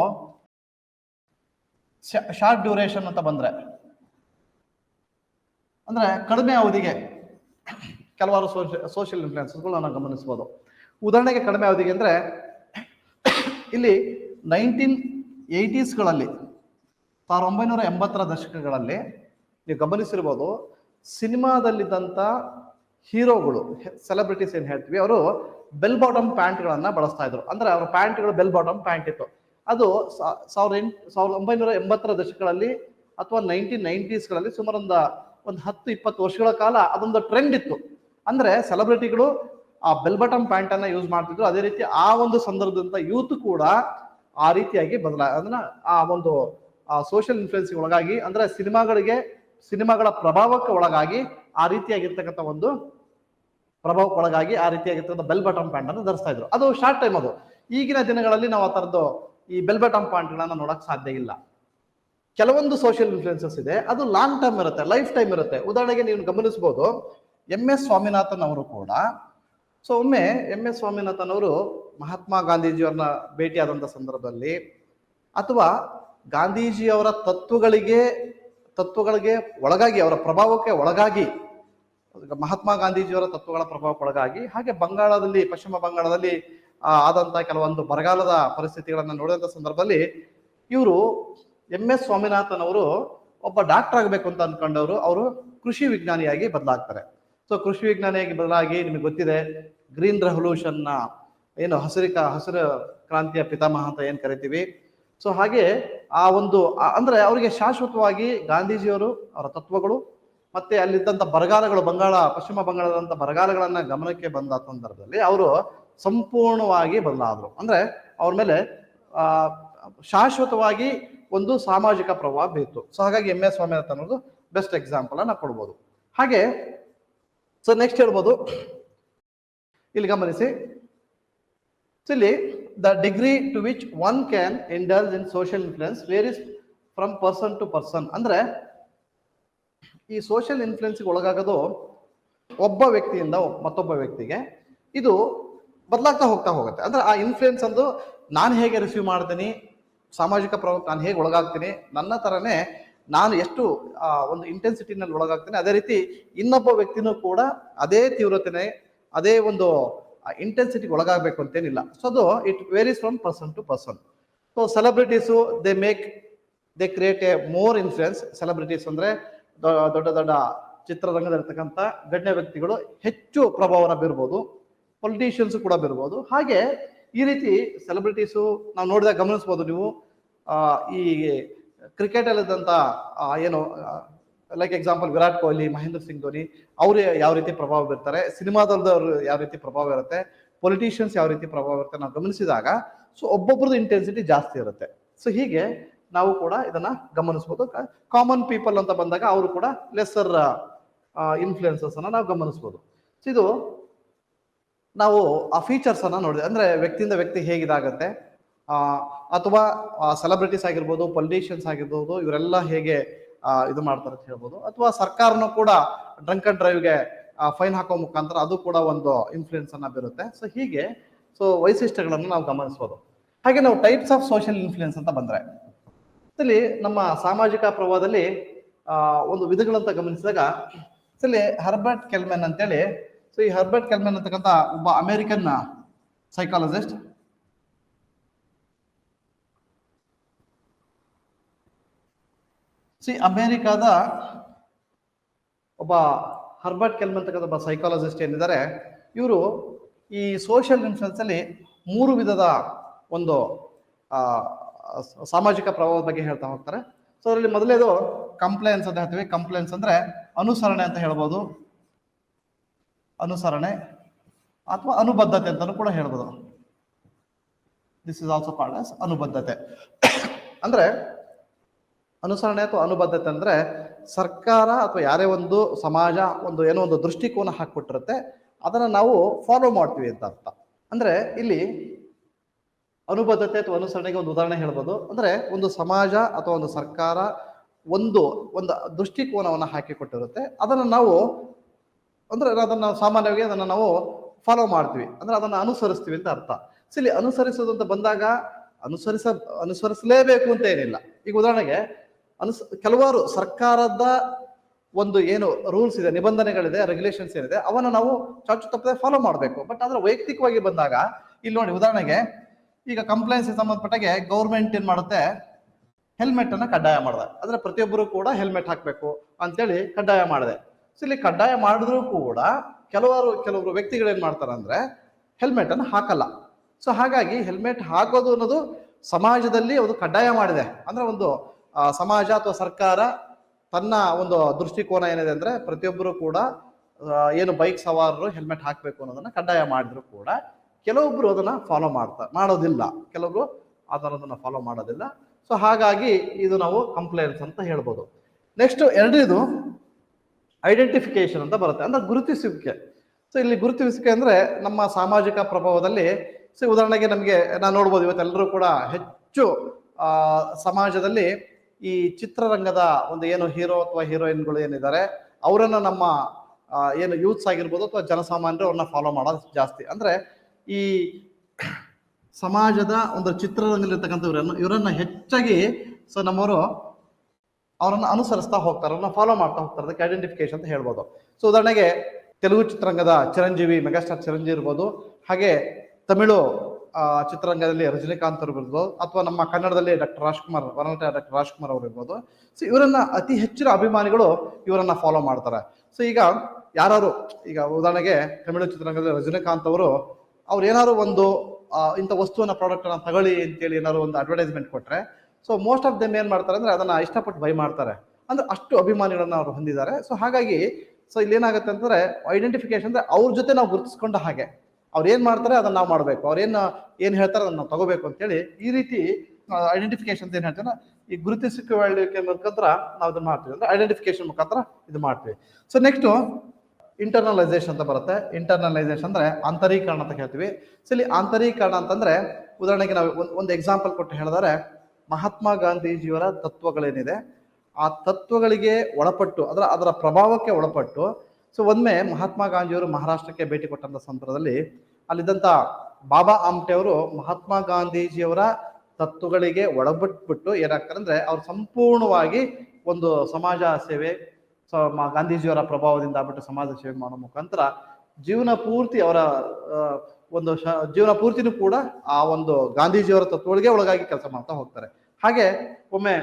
ಶಾರ್ಟ್ ಡ್ಯೂರೇಷನ್ ಅಂತ ಬಂದರೆ, ಅಂದರೆ ಕಡಿಮೆ ಅವಧಿಗೆ ಕೆಲವಾರು ಸೋಷಿಯಲ್ ಇನ್ಫ್ಲುಯೆನ್ಸ್ಗಳು ನಾನು ಗಮನಿಸ್ಬೋದು. ಉದಾಹರಣೆಗೆ ಕಡಿಮೆ ಅವಧಿಗೆ ಅಂದರೆ, ಇಲ್ಲಿ ನೈನ್ಟೀನ್ ಏಯ್ಟೀಸ್ಗಳಲ್ಲಿ ಸಾವಿರದ ಒಂಬೈನೂರ ಎಂಬತ್ತರ ದಶಕಗಳಲ್ಲಿ ನೀವು ಗಮನಿಸಿರ್ಬೋದು ಸಿನಿಮಾದಲ್ಲಿದ್ದಂಥ ಹೀರೋಗಳು ಸೆಲೆಬ್ರಿಟೀಸ್ ಏನು ಹೇಳ್ತೀವಿ, ಅವರು ಬೆಲ್ ಬಾಟಮ್ ಪ್ಯಾಂಟ್ಗಳನ್ನು ಬಳಸ್ತಾ ಇದ್ರು. ಅಂದ್ರೆ ಅವರ ಪ್ಯಾಂಟ್ಗಳು ಬೆಲ್ ಬಾಟಮ್ ಪ್ಯಾಂಟ್ ಇತ್ತು. ಅದು ಸಾವಿರ ಸಾವಿರದ ಎಂಟು, ಸಾವಿರದ ಒಂಬೈನೂರ ಎಂಬತ್ತರ ದಶಕಗಳಲ್ಲಿ ಅಥವಾ ನೈನ್ಟೀನ್ ನೈಂಟೀಸ್ಗಳಲ್ಲಿ ಸುಮಾರು ಒಂದು ಹತ್ತು, ಇಪ್ಪತ್ತು ವರ್ಷಗಳ ಕಾಲ ಅದೊಂದು ಟ್ರೆಂಡ್ ಇತ್ತು. ಅಂದ್ರೆ ಸೆಲೆಬ್ರಿಟಿಗಳು ಆ ಬೆಲ್ ಬಾಟಮ್ ಪ್ಯಾಂಟ್ ಅನ್ನ ಯೂಸ್ ಮಾಡ್ತಿದ್ರು. ಅದೇ ರೀತಿ ಆ ಒಂದು ಸಂದರ್ಭದಿಂದ ಯೂತ್ ಕೂಡ ಆ ರೀತಿಯಾಗಿ ಬದಲಾ, ಅದನ್ನ ಆ ಒಂದು ಸೋಷಿಯಲ್ ಇನ್ಫ್ಲುಯೆನ್ಸ್ ಒಳಗಾಗಿ, ಅಂದ್ರೆ ಸಿನಿಮಾಗಳಿಗೆ ಸಿನಿಮಾಗಳ ಪ್ರಭಾವಕ್ಕೆ ಒಳಗಾಗಿ ಆ ರೀತಿಯಾಗಿರ್ತಕ್ಕಂಥ ಒಂದು ಪ್ರಭಾವಕ್ಕೆ ಒಳಗಾಗಿ ಆ ರೀತಿಯಾಗಿರ್ತಕ್ಕಂಥ ಬೆಲ್ ಬಟಮ್ ಪ್ಯಾಂಟ್ ಅನ್ನು ಧರಿಸ್ತಾ ಇದ್ರು. ಅದು ಶಾರ್ಟ್ ಟೈಮ್ ಅದು. ಈಗಿನ ದಿನಗಳಲ್ಲಿ ನಾವು ಆ ಥರದ್ದು ಈ ಬೆಲ್ ಬಟಮ್ ಪ್ಯಾಂಟ್ಗಳನ್ನ ನೋಡಕ್ ಸಾಧ್ಯ ಇಲ್ಲ. ಕೆಲವೊಂದು ಸೋಷಿಯಲ್ ಇನ್ಫ್ಲುಯೆನ್ಸಸ್ ಇದೆ. ಅದು ಲಾಂಗ್ ಟರ್ಮ್ ಇರುತ್ತೆ ಲೈಫ್ ಟೈಮ್ ಇರುತ್ತೆ. ಉದಾಹರಣೆಗೆ ನೀವು ಗಮನಿಸಬಹುದು ಎಂ ಎಸ್ ಸ್ವಾಮಿನಾಥನ್ ಅವರು ಕೂಡ, ಸೊ ಒಮ್ಮೆ ಎಂ ಎಸ್ ಸ್ವಾಮಿನಾಥನ್ ಅವರು ಮಹಾತ್ಮ ಗಾಂಧೀಜಿಯವ್ರನ್ನ ಭೇಟಿಯಾದಂಥ ಸಂದರ್ಭದಲ್ಲಿ ಅಥವಾ ಗಾಂಧೀಜಿಯವರ ತತ್ವಗಳಿಗೆ ತತ್ವಗಳಿಗೆ ಒಳಗಾಗಿ, ಅವರ ಪ್ರಭಾವಕ್ಕೆ ಒಳಗಾಗಿ ಮಹಾತ್ಮ ಗಾಂಧೀಜಿಯವರ ತತ್ವಗಳ ಪ್ರಭಾವಕ್ಕೆ ಒಳಗಾಗಿ, ಹಾಗೆ ಬಂಗಾಳದಲ್ಲಿ, ಪಶ್ಚಿಮ ಬಂಗಾಳದಲ್ಲಿ ಆದಂತ ಕೆಲವೊಂದು ಬರಗಾಲದ ಪರಿಸ್ಥಿತಿಗಳನ್ನು ನೋಡಿದಂಥ ಸಂದರ್ಭದಲ್ಲಿ ಇವರು ಎಂ. ಎಸ್. ಸ್ವಾಮಿನಾಥನ್ ಅವರು ಒಬ್ಬ ಡಾಕ್ಟರ್ ಆಗಬೇಕು ಅಂತ ಅನ್ಕೊಂಡವರು, ಅವರು ಕೃಷಿ ವಿಜ್ಞಾನಿಯಾಗಿ ಬದಲಾಗ್ತಾರೆ. ಸೊ, ಕೃಷಿ ವಿಜ್ಞಾನಿಯಾಗಿ ಬದಲಾಗಿ ನಿಮಗೆ ಗೊತ್ತಿದೆ, ಗ್ರೀನ್ ರೆವಲ್ಯೂಷನ್ನ ಏನು ಹಸಿರಿಕ, ಹಸಿರು ಕ್ರಾಂತಿಯ ಪಿತಾಮಹ ಅಂತ ಏನು ಕರಿತೀವಿ? ಸೊ ಹಾಗೆ ಆ ಒಂದು ಅಂದ್ರೆ ಅವರಿಗೆ ಶಾಶ್ವತವಾಗಿ ಗಾಂಧೀಜಿಯವರು ಅವರ ತತ್ವಗಳು ಮತ್ತೆ ಅಲ್ಲಿದ್ದಂಥ ಬರಗಾಲಗಳು, ಬಂಗಾಳ, ಪಶ್ಚಿಮ ಬಂಗಾಳದಂಥ ಬರಗಾಲಗಳನ್ನ ಗಮನಕ್ಕೆ ಬಂದ ಸಂದರ್ಭದಲ್ಲಿ ಅವರು ಸಂಪೂರ್ಣವಾಗಿ ಬದಲಾದ್ರು. ಅಂದ್ರೆ ಅವ್ರ ಮೇಲೆ ಶಾಶ್ವತವಾಗಿ ಒಂದು ಸಾಮಾಜಿಕ ಪ್ರಭಾವ ಬೀತ್ತು. ಸೊ ಹಾಗಾಗಿ ಎಂ ಎಸ್ ಸ್ವಾಮಿನಾಥನ್ ಅನ್ನೋದು ಬೆಸ್ಟ್ ಎಕ್ಸಾಂಪಲ್ ಅನ್ನ ಕೊಡ್ಬೋದು. ಹಾಗೆ ಸೊ ನೆಕ್ಸ್ಟ್ ಹೇಳ್ಬೋದು. ಇಲ್ಲಿ ಗಮನಿಸಿ. ಇಲ್ಲಿ the degree to which one can indulge in social influence varies from person to person ಅಂದರೆ, ಈ ಸೋಷಿಯಲ್ ಇನ್ಫ್ಲುಯೆನ್ಸ್ಗೆ ಒಳಗಾಗೋದು ಒಬ್ಬ ವ್ಯಕ್ತಿಯಿಂದ ಮತ್ತೊಬ್ಬ ವ್ಯಕ್ತಿಗೆ. ಇದು ಬದಲಾಗ್ತಾ ಹೋಗ್ತಾ ಹೋಗುತ್ತೆ. ಅಂದರೆ ಆ ಇನ್ಫ್ಲುಯೆನ್ಸ್ ಅಂದು ನಾನು ಹೇಗೆ ರಿಸೀವ್ ಮಾಡ್ತೀನಿ, ಸಾಮಾಜಿಕ ಪ್ರಭಾವ ನಾನು ಹೇಗೆ ಒಳಗಾಗ್ತೀನಿ, ನನ್ನ ತರನೇ ನಾನು ಎಷ್ಟು ಒಂದು ಇಂಟೆನ್ಸಿಟಿನಲ್ಲಿ ಒಳಗಾಗ್ತೀನಿ, ಅದೇ ರೀತಿ ಇನ್ನೊಬ್ಬ ವ್ಯಕ್ತಿನೂ ಕೂಡ ಅದೇ ತೀವ್ರತೆನೆ, ಅದೇ ಒಂದು ಇಂಟೆನ್ಸಿಟಿಗೆ ಒಳಗಾಗಬೇಕು ಅಂತೇನಿಲ್ಲ. ಸೊ ಅದು it varies from person to person so celebrities they make they create a more influence celebrities ಅಂದರೆ ದೊಡ್ಡ ದೊಡ್ಡ ಚಿತ್ರರಂಗದಲ್ಲಿರ್ತಕ್ಕಂಥ ಗಣ್ಯ ವ್ಯಕ್ತಿಗಳು ಹೆಚ್ಚು ಪ್ರಭಾವನ ಬೀರ್ಬೋದು. ಪೊಲಿಟಿಷಿಯನ್ಸ್ ಕೂಡ ಬೀರ್ಬೋದು. ಹಾಗೆ ಈ ರೀತಿ ಸೆಲೆಬ್ರಿಟೀಸು ನಾವು ನೋಡಿದಾಗ ಗಮನಿಸ್ಬೋದು ನೀವು. ಆ, ಈ ಕ್ರಿಕೆಟಲ್ಲಿದ್ದಂಥ ಏನು ಲೈಕ್ ಎಕ್ಸಾಂಪಲ್ ವಿರಾಟ್ ಕೊಹ್ಲಿ ಮಹೇಂದ್ರ ಸಿಂಗ್ ಧೋನಿ ಅವರು ಯಾವ ರೀತಿ ಪ್ರಭಾವ ಬೀರ್ತಾರೆ ಸಿನಿಮಾದವ್ರದ್ದು ಯಾವ ರೀತಿ ಪ್ರಭಾವ ಇರುತ್ತೆ ಪೊಲಿಟಿಷಿಯನ್ಸ್ ಯಾವ ರೀತಿ ಪ್ರಭಾವ ಇರುತ್ತೆ ನಾವು ಗಮನಿಸಿದಾಗ ಸೊ ಒಬ್ಬೊಬ್ರದ್ದು ಇಂಟೆನ್ಸಿಟಿ ಜಾಸ್ತಿ ಇರುತ್ತೆ. ಸೊ ಹೀಗೆ ನಾವು ಕೂಡ ಇದನ್ನ ಗಮನಿಸ್ಬೋದು. ಕಾಮನ್ ಪೀಪಲ್ ಅಂತ ಬಂದಾಗ ಅವರು ಕೂಡ ಲೆಸ್ಸರ್ ಇನ್ಫ್ಲುಯೆನ್ಸಸ್ ಅನ್ನ ನಾವು ಗಮನಿಸ್ಬೋದು. ಸೊ ಇದು ನಾವು ಆ ಫೀಚರ್ಸ್ ಅನ್ನ ನೋಡಿದೆ. ಅಂದ್ರೆ ವ್ಯಕ್ತಿಯಿಂದ ವ್ಯಕ್ತಿ ಹೇಗಿದಾಗತ್ತೆ ಅಥವಾ ಸೆಲೆಬ್ರಿಟೀಸ್ ಆಗಿರ್ಬೋದು ಪೊಲಿಟಿಷಿಯನ್ಸ್ ಆಗಿರ್ಬೋದು, ಇವರೆಲ್ಲ ಹೇಗೆ ಇದು ಮಾಡ್ತಾರೆ ಅಂತ ಹೇಳ್ಬೋದು. ಅಥವಾ ಸರ್ಕಾರನೂ ಕೂಡ ಡ್ರಂಕ್ ಅಂಡ್ ಡ್ರೈವ್ಗೆ ಫೈನ್ ಹಾಕೋ ಮುಖಾಂತರ ಅದು ಕೂಡ ಒಂದು ಇನ್ಫ್ಲೂಯೆನ್ಸ್ ಅನ್ನ ಬೀರುತ್ತೆ. ಸೊ ಹೀಗೆ ಸೊ ವೈಶಿಷ್ಟ್ಯಗಳನ್ನು ನಾವು ಗಮನಿಸ್ಬೋದು. ಹಾಗೆ ನಾವು ಟೈಪ್ಸ್ ಆಫ್ ಸೋಷಿಯಲ್ ಇನ್ಫ್ಲುಯೆನ್ಸ್ ಅಂತ ಬಂದರೆ ಇಲ್ಲಿ ನಮ್ಮ ಸಾಮಾಜಿಕ ಪ್ರಭಾವದಲ್ಲಿ ಆ, ಒಂದು ವಿಧಗಳಂತ ಗಮನಿಸಿದಾಗ ಇಲ್ಲಿ ಹರ್ಬರ್ಟ್ ಕೆಲ್ಮೆನ್ ಅಂತೇಳಿ ಸೊ ಈ ಹರ್ಬರ್ಟ್ ಕೆಲ್ಮೆನ್ ಅಂತಕ್ಕಂಥ ಒಬ್ಬ ಅಮೇರಿಕನ್ ಸೈಕಾಲಜಿಸ್ಟ್ ಸಿ ಅಮೇರಿಕಾದ ಒಬ್ಬ ಹರ್ಬರ್ಟ್ ಕೆಲ್ಮೆನ್ ಅಂತಕ್ಕಂಥ ಒಬ್ಬ ಸೈಕಾಲಜಿಸ್ಟ್ ಏನಿದ್ದಾರೆ, ಇವರು ಈ ಸೋಷಿಯಲ್ ಇನ್ಫ್ಲುಯೆನ್ಸ್ ಅಲ್ಲಿ ಮೂರು ವಿಧದ ಒಂದು ಸಾಮಾಜಿಕ ಪ್ರಭಾವದ ಬಗ್ಗೆ ಹೇಳ್ತಾ ಹೋಗ್ತಾರೆ. ಸೊ ಅದರಲ್ಲಿ ಮೊದಲೇದು ಕಂಪ್ಲೇನ್ಸ್ ಅಂತ ಹೇಳ್ತೀವಿ. ಕಂಪ್ಲೇನ್ಸ್ ಅಂದ್ರೆ ಅನುಸರಣೆ ಅಂತ ಹೇಳ್ಬೋದು. ಅನುಸರಣೆ ಅಥವಾ ಅನುಬದ್ಧತೆ ಅಂತಲೂ ಕೂಡ ಹೇಳ್ಬೋದು. This is also called as ಅನುಬದ್ಧತೆ. ಅಂದ್ರೆ ಅನುಸರಣೆ ಅಥವಾ ಅನುಬದ್ಧತೆ ಅಂದ್ರೆ ಸರ್ಕಾರ ಅಥವಾ ಯಾರೇ ಒಂದು ಸಮಾಜ, ಒಂದು ಏನೋ ಒಂದು ದೃಷ್ಟಿಕೋನ ಹಾಕ್ಬಿಟ್ಟಿರುತ್ತೆ ಅದನ್ನ ನಾವು ಫಾಲೋ ಮಾಡ್ತೀವಿ ಅಂತ ಅರ್ಥ. ಅಂದ್ರೆ ಇಲ್ಲಿ ಅನುಬದ್ಧತೆ ಅಥವಾ ಅನುಸರಣೆಗೆ ಒಂದು ಉದಾಹರಣೆ ಹೇಳ್ಬೋದು. ಅಂದ್ರೆ ಒಂದು ಸಮಾಜ ಅಥವಾ ಒಂದು ಸರ್ಕಾರ ಒಂದು ಒಂದು ದೃಷ್ಟಿಕೋನವನ್ನು ಹಾಕಿಕೊಟ್ಟಿರುತ್ತೆ. ಅದನ್ನು ನಾವು ಅಂದ್ರೆ ಅದನ್ನ ಸಾಮಾನ್ಯವಾಗಿ ಅದನ್ನು ನಾವು ಫಾಲೋ ಮಾಡ್ತೀವಿ. ಅಂದ್ರೆ ಅದನ್ನ ಅನುಸರಿಸ್ತೀವಿ ಅಂತ ಅರ್ಥ. ಸೊ ಇಲ್ಲಿ ಅನುಸರಿಸೋದು ಅಂತ ಬಂದಾಗ ಅನುಸರಿಸ, ಅನುಸರಿಸಲೇಬೇಕು ಅಂತ ಏನಿಲ್ಲ. ಈಗ ಉದಾಹರಣೆಗೆ ಅನುಸ, ಕೆಲವಾರು ಸರ್ಕಾರದ ಒಂದು ಏನು ರೂಲ್ಸ್ ಇದೆ, ನಿಬಂಧನೆಗಳಿದೆ ರೆಗ್ಯುಲೇಷನ್ಸ್ ಏನಿದೆ, ಅವನ್ನ ನಾವು ಚಾಚು ತಪ್ಪದೆ ಫಾಲೋ ಮಾಡಬೇಕು. ಬಟ್ ಆದ್ರೆ ವೈಯಕ್ತಿಕವಾಗಿ ಬಂದಾಗ, ಇಲ್ಲಿ ನೋಡಿ ಉದಾಹರಣೆಗೆ, ಈಗ ಕಂಪ್ಲೇನ್ಸ್ ಸಂಬಂಧಪಟ್ಟಾಗೆ ಗೌರ್ಮೆಂಟ್ ಏನ್ ಮಾಡುತ್ತೆ ಹೆಲ್ಮೆಟ್ ಅನ್ನ ಕಡ್ಡಾಯ ಮಾಡಿದೆ. ಅಂದ್ರೆ ಪ್ರತಿಯೊಬ್ಬರು ಕೂಡ ಹೆಲ್ಮೆಟ್ ಹಾಕಬೇಕು ಅಂತೇಳಿ ಕಡ್ಡಾಯ ಮಾಡಿದೆ. ಸೊ ಇಲ್ಲಿ ಕಡ್ಡಾಯ ಮಾಡಿದ್ರು ಕೂಡ ಕೆಲವರು ಕೆಲವರು ವ್ಯಕ್ತಿಗಳು ಏನ್ ಮಾಡ್ತಾರೆ ಅಂದ್ರೆ ಹೆಲ್ಮೆಟ್ ಅನ್ನು ಹಾಕಲ್ಲ. ಸೊ ಹಾಗಾಗಿ ಹೆಲ್ಮೆಟ್ ಹಾಕೋದು ಅನ್ನೋದು ಸಮಾಜದಲ್ಲಿ ಅದು ಕಡ್ಡಾಯ ಮಾಡಿದೆ. ಅಂದ್ರೆ ಒಂದು ಸಮಾಜ ಅಥವಾ ಸರ್ಕಾರ ತನ್ನ ಒಂದು ದೃಷ್ಟಿಕೋನ ಏನಿದೆ ಅಂದ್ರೆ ಪ್ರತಿಯೊಬ್ಬರು ಕೂಡ ಏನು ಬೈಕ್ ಸವಾರರು ಹೆಲ್ಮೆಟ್ ಹಾಕಬೇಕು ಅನ್ನೋದನ್ನ ಕಡ್ಡಾಯ ಮಾಡಿದ್ರು ಕೂಡ ಕೆಲವೊಬ್ಬರು ಅದನ್ನ ಫಾಲೋ ಮಾಡ್ತಾ, ಮಾಡೋದಿಲ್ಲ. ಕೆಲವರು ಆ ಥರದನ್ನ ಫಾಲೋ ಮಾಡೋದಿಲ್ಲ. ಸೊ ಹಾಗಾಗಿ ಇದು ನಾವು ಕಂಪ್ಲೇಂಟ್ಸ್ ಅಂತ ಹೇಳ್ಬೋದು. ನೆಕ್ಸ್ಟ್ ಎರಡನೇದು ಐಡೆಂಟಿಫಿಕೇಶನ್ ಅಂತ ಬರುತ್ತೆ. ಅಂದ್ರೆ ಗುರುತಿಸುವಿಕೆ. ಸೊ ಇಲ್ಲಿ ಗುರುತಿಸುವಿಕೆ ಅಂದ್ರೆ ನಮ್ಮ ಸಾಮಾಜಿಕ ಪ್ರಭಾವದಲ್ಲಿ ಸೊ ಉದಾಹರಣೆಗೆ ನಮಗೆ ನಾವು ನೋಡ್ಬೋದು ಇವತ್ತೆಲ್ಲರೂ ಕೂಡ ಹೆಚ್ಚು ಸಮಾಜದಲ್ಲಿ ಈ ಚಿತ್ರರಂಗದ ಒಂದು ಏನು ಹೀರೋ ಅಥವಾ ಹೀರೋಯಿನ್ಗಳು ಏನಿದ್ದಾರೆ, ಅವರನ್ನ ನಮ್ಮ ಏನು ಯೂತ್ಸ್ ಆಗಿರ್ಬೋದು ಅಥವಾ ಜನಸಾಮಾನ್ಯರು ಅವ್ರನ್ನ ಫಾಲೋ ಮಾಡೋದು ಜಾಸ್ತಿ. ಅಂದ್ರೆ ಈ ಸಮಾಜದ ಒಂದು ಚಿತ್ರರಂಗದಲ್ಲಿರ್ತಕ್ಕಂಥ ಇವರನ್ನು ಇವರನ್ನ ಹೆಚ್ಚಾಗಿ ಸೊ ನಮ್ಮವರು ಅವರನ್ನು ಅನುಸರಿಸ್ತಾ ಹೋಗ್ತಾರೆ, ಅವ್ರನ್ನ ಫಾಲೋ ಮಾಡ್ತಾ ಹೋಗ್ತಾರೆ, ಅದಕ್ಕೆ ಐಡೆಂಟಿಫಿಕೇಶನ್ ಅಂತ ಹೇಳ್ಬೋದು. ಸೊ ಉದಾಹರಣೆಗೆ, ತೆಲುಗು ಚಿತ್ರರಂಗದ ಚಿರಂಜೀವಿ ಮೆಗಾಸ್ಟಾರ್ ಚಿರಂಜೀವಿ ಇರ್ಬೋದು, ಹಾಗೆ ತಮಿಳು ಚಿತ್ರರಂಗದಲ್ಲಿ ರಜನಿಕಾಂತ್ ಅವರು ಇರ್ಬೋದು, ಅಥವಾ ನಮ್ಮ ಕನ್ನಡದಲ್ಲಿ ಡಾಕ್ಟರ್ ರಾಜ್ಕುಮಾರ್, ವರನಟ ಡಾಕ್ಟರ್ ರಾಜ್ಕುಮಾರ್ ಅವರು ಇರ್ಬೋದು. ಸೊ ಇವರನ್ನ ಅತಿ ಹೆಚ್ಚಿನ ಅಭಿಮಾನಿಗಳು ಇವರನ್ನ ಫಾಲೋ ಮಾಡ್ತಾರೆ. ಸೊ ಈಗ ಯಾರು ಈಗ ಉದಾಹರಣೆಗೆ ತಮಿಳು ಚಿತ್ರರಂಗದಲ್ಲಿ ರಜನಿಕಾಂತ್ ಅವರು, ಅವ್ರು ಏನಾದ್ರು ಒಂದು ಇಂಥ ವಸ್ತುವನ್ನ ಪ್ರಾಡಕ್ಟ್ ಅನ್ನ ತಗೊಳ್ಳಿ ಅಂತೇಳಿ ಏನಾದ್ರು ಒಂದು ಅಡ್ವರ್ಟೈಸ್ಮೆಂಟ್ ಕೊಟ್ರೆ ಸೊ ಮೋಸ್ಟ್ ಆಫ್ ದೆಮ್ ಏನ್ ಮಾಡ್ತಾರೆ ಅಂದ್ರೆ ಅದನ್ನ ಇಷ್ಟಪಟ್ಟು ಬೈ ಮಾಡ್ತಾರೆ. ಅಂದ್ರೆ ಅಷ್ಟು ಅಭಿಮಾನಿಗಳನ್ನ ಅವರು ಹೊಂದಿದ್ದಾರೆ. ಸೊ ಹಾಗಾಗಿ ಸೊ ಇಲ್ಲಿ ಏನಾಗುತ್ತೆ ಅಂತಂದ್ರೆ ಐಡೆಂಟಿಫಿಕೇಶನ್ ಅಂದ್ರೆ ಅವ್ರ ಜೊತೆ ನಾವು ಗುರುತಿಸ್ಕೊಂಡ ಹಾಗೆ. ಅವ್ರು ಏನು ಮಾಡ್ತಾರೆ ಅದನ್ನ ನಾವು ಮಾಡಬೇಕು. ಅವ್ರೇನು, ಏನು ಹೇಳ್ತಾರೆ ಅದನ್ನ ನಾವು ತಗೋಬೇಕು ಅಂತೇಳಿ ಈ ರೀತಿ ಐಡೆಂಟಿಫಿಕೇಶನ್ ಏನ್ ಹೇಳ್ತಾರೆ ಈ ಗುರುತಿಸಿಕೊಳ್ಳಿಕೆ ಮುಖಾಂತರ ನಾವು ಇದನ್ನ ಮಾಡ್ತೀವಿ. ಅಂದ್ರೆ ಐಡೆಂಟಿಫಿಕೇಶನ್ ಮುಖಾಂತರ ಇದು ಮಾಡ್ತೀವಿ. ಸೊ ನೆಕ್ಸ್ಟ್ ಇಂಟರ್ನಲೈಸೇಷನ್ ಅಂತ ಬರುತ್ತೆ. ಇಂಟರ್ನಲೈಸೇಷನ್ ಅಂದ್ರೆ ಆಂತರೀಕರಣ ಅಂತ ಹೇಳ್ತೀವಿ. ಸೊ ಇಲ್ಲಿ ಆಂತರೀಕರಣ ಅಂತಂದ್ರೆ, ಉದಾಹರಣೆಗೆ ನಾವು ಒಂದು ಒಂದು ಎಕ್ಸಾಂಪಲ್ ಕೊಟ್ಟು ಹೇಳಿದರೆ. ಮಹಾತ್ಮ ಗಾಂಧೀಜಿಯವರ ತತ್ವಗಳೇನಿದೆ? ಆ ತತ್ವಗಳಿಗೆ ಒಳಪಟ್ಟು, ಅದರ ಅದರ ಪ್ರಭಾವಕ್ಕೆ ಒಳಪಟ್ಟು, ಸೊ ಒಮ್ಮೆ ಮಹಾತ್ಮ ಗಾಂಧಿಯವರು ಮಹಾರಾಷ್ಟ್ರಕ್ಕೆ ಭೇಟಿ ಕೊಟ್ಟಂಥ ಸಂದರ್ಭದಲ್ಲಿ ಅಲ್ಲಿದ್ದಂತ ಬಾಬಾ ಆಮ್ಟೆ ಅವರು ಮಹಾತ್ಮ ಗಾಂಧೀಜಿಯವರ ತತ್ವಗಳಿಗೆ ಒಳಪಟ್ಬಿಟ್ಟು ಏನಾಗ್ತಾರೆ ಅವರು ಅವ್ರು ಸಂಪೂರ್ಣವಾಗಿ ಒಂದು ಸಮಾಜ ಸೇವೆ, ಸೊ ಗಾಂಧೀಜಿಯವರ ಪ್ರಭಾವದಿಂದ ಆಗ್ಬಿಟ್ಟು ಸಮಾಜ ಸೇವೆ ಮಾಡೋ ಮುಖಾಂತರ ಜೀವನ ಪೂರ್ತಿ ಅವರ ಒಂದು ಶ- ಜೀವನ ಪೂರ್ತಿನೂ ಕೂಡ ಆ ಒಂದು ಗಾಂಧೀಜಿಯವರ ತತ್ವಗಳಿಗೆ ಒಳಗಾಗಿ ಕೆಲಸ ಮಾಡ್ತಾ ಹೋಗ್ತಾರೆ. ಹಾಗೆ ಒಮ್ಮೆ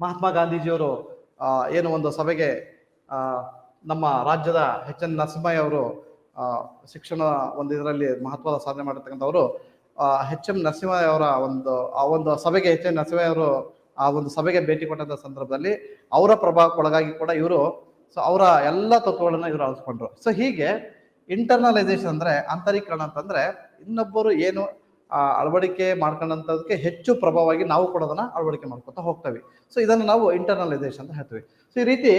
ಮಹಾತ್ಮ ಗಾಂಧೀಜಿಯವರು ಏನು ಒಂದು ಸಭೆಗೆ ನಮ್ಮ ರಾಜ್ಯದ ಎಚ್ ಎನ್ ನರಸಿಂಹಯ್ಯ ಅವರು ಶಿಕ್ಷಣ ಒಂದು ಇದರಲ್ಲಿ ಮಹತ್ವದ ಸಾಧನೆ ಮಾಡಿರ್ತಕ್ಕಂಥವರು ಹೆಚ್ ಎಂ ನರಸಿಂಹಯ್ಯವರ ಒಂದು, ಆ ಒಂದು ಸಭೆಗೆ ಎಚ್ ಎಂ ನರಸಿಂಹಯ್ಯವರು ಆ ಒಂದು ಸಭೆಗೆ ಭೇಟಿ ಕೊಟ್ಟಂಥ ಸಂದರ್ಭದಲ್ಲಿ ಅವರ ಪ್ರಭಾವಕ್ಕೊಳಗಾಗಿ ಕೂಡ ಇವರು ಸೊ ಅವರ ಎಲ್ಲ ತತ್ವಗಳನ್ನ ಇವರು ಅಳಿಸ್ಕೊಂಡ್ರು. ಸೊ ಹೀಗೆ ಇಂಟರ್ನಲೈಸೇಷನ್ ಅಂದ್ರೆ ಆಂತರೀಕರಣ ಅಂತಂದ್ರೆ ಇನ್ನೊಬ್ಬರು ಏನು ಅಳವಡಿಕೆ ಮಾಡ್ಕೊಂಡಂತದಕ್ಕೆ ಹೆಚ್ಚು ಪ್ರಭಾವವಾಗಿ ನಾವು ಕೂಡ ಅದನ್ನ ಅಳವಡಿಕೆ ಮಾಡ್ಕೊತಾ ಹೋಗ್ತೇವೆ. ಸೊ ಇದನ್ನು ನಾವು ಇಂಟರ್ನಲೈಸೇಷನ್ ಅಂತ ಹೇಳ್ತೀವಿ. ಸೊ ಈ ರೀತಿ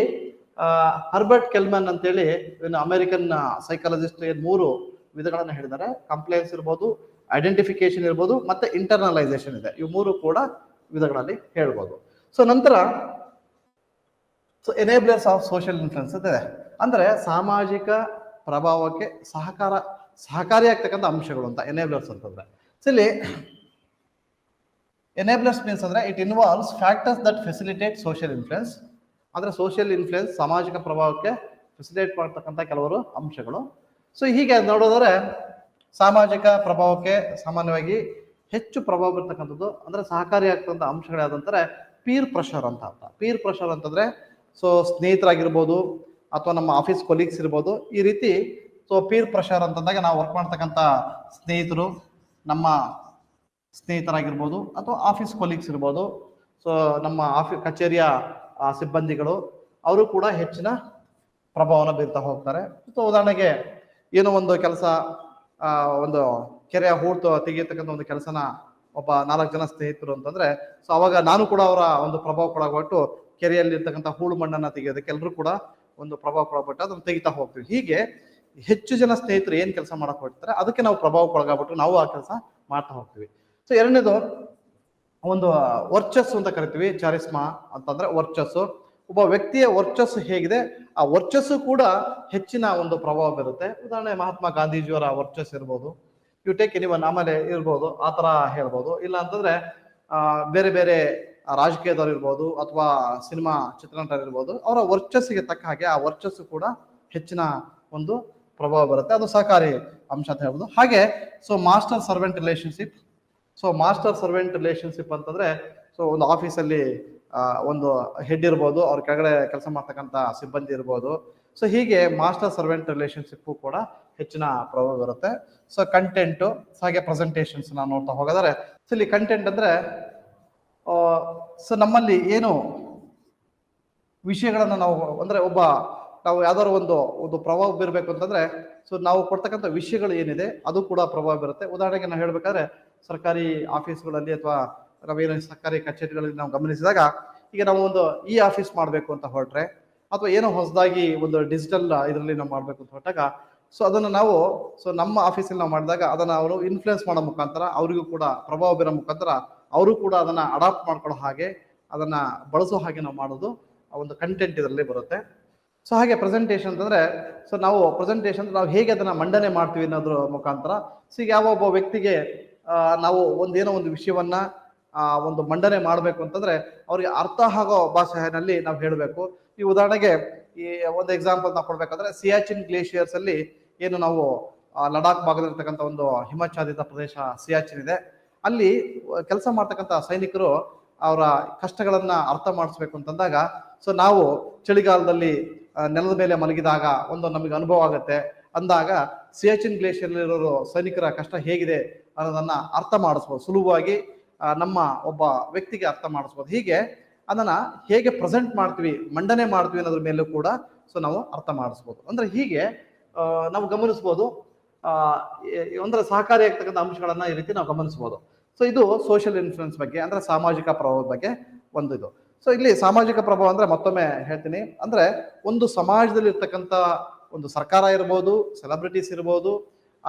ಹರ್ಬರ್ಟ್ ಕೆಲ್ಮನ್ ಅಂತೇಳಿ ಇನ್ನು ಅಮೆರಿಕನ್ ಸೈಕಾಲಜಿಸ್ಟ್ ಮೂರು ವಿಧಗಳನ್ನು ಹೇಳಿದ್ದಾರೆ. ಕಂಪ್ಲೇನ್ಸ್ ಇರ್ಬೋದು ಐಡೆಂಟಿಫಿಕೇಶನ್ ಇರ್ಬೋದು, ಮತ್ತೆ ಇಂಟರ್ನಲೈಸೇಷನ್ ಇದೆ. ಇವು ಮೂರು ಕೂಡ ವಿಧಗಳಲ್ಲಿ ಹೇಳ್ಬೋದು. ಸೊ ನಂತರ so enablers of social influence ಅಂತ ಇದೆ. ಅಂದ್ರೆ ಸಾಮಾಜಿಕ ಪ್ರಭಾವಕ್ಕೆ ಸಹಕಾರ ಸಹಕಾರಿಯಾಗ್ತಕ್ಕಂಥ ಅಂಶಗಳು ಅಂತ ಎನೇಬ್ಲರ್ಸ್ ಅಂತಂದ್ರೆ. ಸೊ ಇಲ್ಲಿ ಎನೇಬ್ಲರ್ಸ್ ಮೀನ್ಸ್ ಅಂದ್ರೆ it involves factors that facilitate social influence ಅಂದ್ರೆ ಸೋಷಿಯಲ್ ಇನ್ಫ್ಲುಯೆನ್ಸ್ ಸಾಮಾಜಿಕ ಪ್ರಭಾವಕ್ಕೆ ಫೆಸಿಲೇಟ್ ಮಾಡ್ತಕ್ಕಂಥ ಕೆಲವರು ಅಂಶಗಳು. ಸೊ ಹೀಗೆ ನೋಡೋದಾದ್ರೆ ಸಾಮಾಜಿಕ ಪ್ರಭಾವಕ್ಕೆ ಸಾಮಾನ್ಯವಾಗಿ ಹೆಚ್ಚು ಪ್ರಭಾವ ಬೀರ್ತಕ್ಕಂಥದ್ದು ಅಂದರೆ ಸಹಕಾರಿಯಾಗ್ತಕ್ಕಂಥ ಅಂಶಗಳು ಯಾವ್ದಂತಾರೆ ಪೀರ್ ಪ್ರೆಷರ್ ಅಂತ ಅರ್ಥ. ಪೀರ್ ಪ್ರೆಷರ್ ಅಂತಂದರೆ ಸೊ ಸ್ನೇಹಿತರಾಗಿರ್ಬೋದು ಅಥವಾ ನಮ್ಮ ಆಫೀಸ್ ಕೊಲೀಗ್ಸ್ ಇರ್ಬೋದು ಈ ರೀತಿ ಸೊ ಪೀರ್ ಪ್ರೆಷರ್ ಅಂತಂದಾಗ ನಾವು ವರ್ಕ್ ಮಾಡ್ತಕ್ಕಂಥ ಸ್ನೇಹಿತರು, ನಮ್ಮ ಸ್ನೇಹಿತರಾಗಿರ್ಬೋದು ಅಥವಾ ಆಫೀಸ್ ಕೊಲೀಗ್ಸ್ ಇರ್ಬೋದು. ಸೊ ನಮ್ಮ ಆಫೀ ಕಚೇರಿಯ ಸಿಬ್ಬಂದಿಗಳು, ಅವರು ಕೂಡ ಹೆಚ್ಚಿನ ಪ್ರಭಾವನ ಬೀರ್ತಾ ಹೋಗ್ತಾರೆ. ಸೊ ಉದಾಹರಣೆಗೆ ಏನೋ ಒಂದು ಕೆಲಸ ಒಂದು ಕೆರೆಯ ಹೂಡ್ತು ತೆಗೆಯತಕ್ಕಂಥ ಒಂದು ಕೆಲಸನ ಒಬ್ಬ ನಾಲ್ಕು ಜನ ಸ್ನೇಹಿತರು ಅಂತಂದ್ರೆ, ಸೊ ಅವಾಗ ನಾನು ಕೂಡ ಅವರ ಒಂದು ಪ್ರಭಾವ ಕೊಡಗೊಟ್ಟು ಕೆರೆಯಲ್ಲಿ ಇರ್ತಕ್ಕಂಥ ಹೂಳು ಮಣ್ಣನ್ನ ತೆಗೆಯೋದಕ್ಕೆ ಎಲ್ಲರೂ ಕೂಡ ಒಂದು ಪ್ರಭಾವ ಕೊಡಬಿಟ್ಟು ಅದನ್ನು ತೆಗಿತಾ ಹೋಗ್ತೀವಿ. ಹೀಗೆ ಹೆಚ್ಚು ಜನ ಸ್ನೇಹಿತರು ಏನ್ ಕೆಲಸ ಮಾಡಕ್ ಹೋಗ್ತಾರೆ ಅದಕ್ಕೆ ನಾವು ಪ್ರಭಾವ ಒಳಗಾಗ್ಬಿಟ್ಟು ನಾವು ಆ ಕೆಲಸ ಮಾಡ್ತಾ ಹೋಗ್ತೀವಿ. ಸೊ ಎರಡನೇದು ಒಂದು ವರ್ಚಸ್ಸು ಅಂತ ಕರಿತೀವಿ, ಚಾರಿಸ್ಮಾ ಅಂತಂದ್ರೆ ವರ್ಚಸ್ಸು. ಒಬ್ಬ ವ್ಯಕ್ತಿಯ ವರ್ಚಸ್ಸು ಹೇಗಿದೆ, ಆ ವರ್ಚಸ್ಸು ಕೂಡ ಹೆಚ್ಚಿನ ಒಂದು ಪ್ರಭಾವ ಬೀರುತ್ತೆ. ಉದಾಹರಣೆ, ಮಹಾತ್ಮ ಗಾಂಧೀಜಿಯವರ ವರ್ಚಸ್ ಇರ್ಬೋದು. ಯು ಟೇಕ್ ಎನಿವನ್ ಆಮೇಲೆ ಇರ್ಬೋದು, ಆ ಥರ ಹೇಳ್ಬೋದು. ಇಲ್ಲ ಅಂತಂದ್ರೆ ಬೇರೆ ಬೇರೆ ರಾಜಕೀಯದವ್ರು ಇರ್ಬೋದು, ಅಥವಾ ಸಿನಿಮಾ ಚಿತ್ರನಟರು ಇರ್ಬೋದು, ಅವರ ವರ್ಚಸ್ಸಿಗೆ ತಕ್ಕ ಹಾಗೆ ಆ ವರ್ಚಸ್ಸು ಕೂಡ ಹೆಚ್ಚಿನ ಒಂದು ಪ್ರಭಾವ ಬರುತ್ತೆ. ಅದು ಸಹಕಾರಿ ಅಂಶ ಅಂತ ಹೇಳ್ಬೋದು. ಹಾಗೆ so master servant relationship so master servant relationship ಅಂತಂದ್ರೆ ಸೊ ಒಂದು ಆಫೀಸಲ್ಲಿ ಒಂದು ಹೆಡ್ ಇರ್ಬೋದು, ಅವ್ರ ಕೆಳಗಡೆ ಕೆಲಸ ಮಾಡ್ತಕ್ಕಂಥ ಸಿಬ್ಬಂದಿ ಇರ್ಬೋದು. ಸೊ ಹೀಗೆ ಮಾಸ್ಟರ್ ಸರ್ವೆಂಟ್ ರಿಲೇಶನ್ಶಿಪ್ ಕೂಡ ಹೆಚ್ಚಿನ ಪ್ರಭಾವ ಬರುತ್ತೆ. ಸೊ ಕಂಟೆಂಟು ಹಾಗೆ ಪ್ರೆಸೆಂಟೇಷನ್ಸ್ ನಾವು ನೋಡ್ತಾ ಹೋಗೋದಾದ್ರೆ ಸೊ ಇಲ್ಲಿ ಕಂಟೆಂಟ್ ಅಂದರೆ ಸೊ ನಮ್ಮಲ್ಲಿ ಏನು ವಿಷಯಗಳನ್ನು ನಾವು, ಅಂದರೆ ಒಬ್ಬ, ನಾವು ಯಾವ್ದಾದ್ರು ಒಂದು ಒಂದು ಪ್ರಭಾವ ಬೀರಬೇಕು ಅಂತಂದ್ರೆ ಸೊ ನಾವು ಕೊಡ್ತಕ್ಕಂಥ ವಿಷಯಗಳು ಏನಿದೆ, ಅದು ಕೂಡ ಪ್ರಭಾವ ಬೀರುತ್ತೆ. ಉದಾಹರಣೆಗೆ ನಾವು ಹೇಳ್ಬೇಕಾದ್ರೆ ಸರ್ಕಾರಿ ಆಫೀಸ್ಗಳಲ್ಲಿ ಅಥವಾ ನಾವೇನು ಸರ್ಕಾರಿ ಕಚೇರಿಗಳಲ್ಲಿ ನಾವು ಗಮನಿಸಿದಾಗ ಈಗ ನಾವು ಒಂದು ಇ ಆಫೀಸ್ ಮಾಡಬೇಕು ಅಂತ ಹೊರಟ್ರೆ ಅಥವಾ ಏನೋ ಹೊಸದಾಗಿ ಒಂದು ಡಿಜಿಟಲ್ ಇದರಲ್ಲಿ ನಾವು ಮಾಡಬೇಕು ಅಂತ ಹೊರಟಾಗ, ಸೊ ಅದನ್ನು ನಾವು, ಸೊ ನಮ್ಮ ಆಫೀಸಲ್ಲಿ ನಾವು ಮಾಡಿದಾಗ ಅದನ್ನು ಅವರು ಇನ್ಫ್ಲುಯೆನ್ಸ್ ಮಾಡೋ ಮುಖಾಂತರ ಅವರಿಗೂ ಕೂಡ ಪ್ರಭಾವ ಬೀರೋ ಮುಖಾಂತರ ಅವರು ಕೂಡ ಅದನ್ನು ಅಡಾಪ್ಟ್ ಮಾಡ್ಕೊಳ್ಳೋ ಹಾಗೆ ಅದನ್ನು ಬಳಸೋ ಹಾಗೆ ನಾವು ಮಾಡೋದು ಆ ಒಂದು ಕಂಟೆಂಟ್ ಇದರಲ್ಲಿ ಬರುತ್ತೆ. ಸೊ ಹಾಗೆ ಪ್ರೆಸೆಂಟೇಷನ್ ಅಂತಂದ್ರೆ, ಸೊ ನಾವು ಪ್ರೆಸೆಂಟೇಷನ್ ನಾವು ಹೇಗೆ ಅದನ್ನು ಮಂಡನೆ ಮಾಡ್ತೀವಿ ಅನ್ನೋದ್ರ ಮುಖಾಂತರ, ಸೊ ಈಗ ಯಾವ ಒಬ್ಬ ವ್ಯಕ್ತಿಗೆ ನಾವು ಒಂದೇನೋ ಒಂದು ವಿಷಯವನ್ನ ಒಂದು ಮಂಡನೆ ಮಾಡಬೇಕು ಅಂತಂದ್ರೆ ಅವ್ರಿಗೆ ಅರ್ಥ ಆಗೋ ಭಾಷೆಯಲ್ಲಿ ನಾವು ಹೇಳಬೇಕು. ಈ ಉದಾಹರಣೆಗೆ ಈ ಒಂದು ಎಕ್ಸಾಂಪಲ್ ನಾವು ಕೊಡ್ಬೇಕಂದ್ರೆ ಸಿಯಾಚಿನ್ ಗ್ಲೇಷಿಯರ್ಸ್ ಅಲ್ಲಿ ಏನು ನಾವು ಲಡಾಖ್ ಭಾಗದಲ್ಲಿರ್ತಕ್ಕಂಥ ಒಂದು ಹಿಮಚ್ಛಾದಿತ ಪ್ರದೇಶ ಸಿಯಾಚಿನ್ ಇದೆ. ಅಲ್ಲಿ ಕೆಲಸ ಮಾಡ್ತಕ್ಕಂಥ ಸೈನಿಕರು ಅವರ ಕಷ್ಟಗಳನ್ನ ಅರ್ಥ ಮಾಡಿಸ್ಬೇಕು ಅಂತಂದಾಗ, ಸೊ ನಾವು ಚಳಿಗಾಲದಲ್ಲಿ ನೆಲದ ಮೇಲೆ ಮಲಗಿದಾಗ ಒಂದು ನಮಗೆ ಅನುಭವ ಆಗುತ್ತೆ. ಅಂದಾಗ ಸಿಯಾಚಿನ್ ಗ್ಲೇಷಿಯರ್ ಇರೋರು ಸೈನಿಕರ ಕಷ್ಟ ಹೇಗಿದೆ ಅನ್ನೋದನ್ನ ಅರ್ಥ ಮಾಡಿಸ್ಬೋದು. ಸುಲಭವಾಗಿ ನಮ್ಮ ಒಬ್ಬ ವ್ಯಕ್ತಿಗೆ ಅರ್ಥ ಮಾಡಿಸ್ಬೋದು. ಹೀಗೆ ಅದನ್ನ ಹೇಗೆ ಪ್ರೆಸೆಂಟ್ ಮಾಡ್ತೀವಿ, ಮಂಡನೆ ಮಾಡ್ತೀವಿ ಅನ್ನೋದ್ರ ಮೇಲೂ ಕೂಡ ಸೊ ನಾವು ಅರ್ಥ ಮಾಡಿಸ್ಬೋದು. ಅಂದ್ರೆ ಹೀಗೆ ನಾವು ಗಮನಿಸ್ಬೋದು ಒಂದರ ಸಹಕಾರಿಯಾಗ್ತಕ್ಕಂಥ ಅಂಶಗಳನ್ನ ಈ ರೀತಿ ನಾವು ಗಮನಿಸ್ಬೋದು. ಸೊ ಇದು ಸೋಷಿಯಲ್ ಇನ್ಫ್ಲುಯೆನ್ಸ್ ಬಗ್ಗೆ, ಅಂದ್ರೆ ಸಾಮಾಜಿಕ ಪ್ರಭಾವದ ಬಗ್ಗೆ ಒಂದು ಇದು. ಸೊ ಇಲ್ಲಿ ಸಾಮಾಜಿಕ ಪ್ರಭಾವ ಅಂದ್ರೆ ಮತ್ತೊಮ್ಮೆ ಹೇಳ್ತೀನಿ. ಅಂದ್ರೆ ಒಂದು ಸಮಾಜದಲ್ಲಿ ಇರ್ತಕ್ಕಂಥ ಒಂದು ಸರ್ಕಾರ ಇರ್ಬೋದು ಸೆಲೆಬ್ರಿಟೀಸ್ ಇರ್ಬೋದು,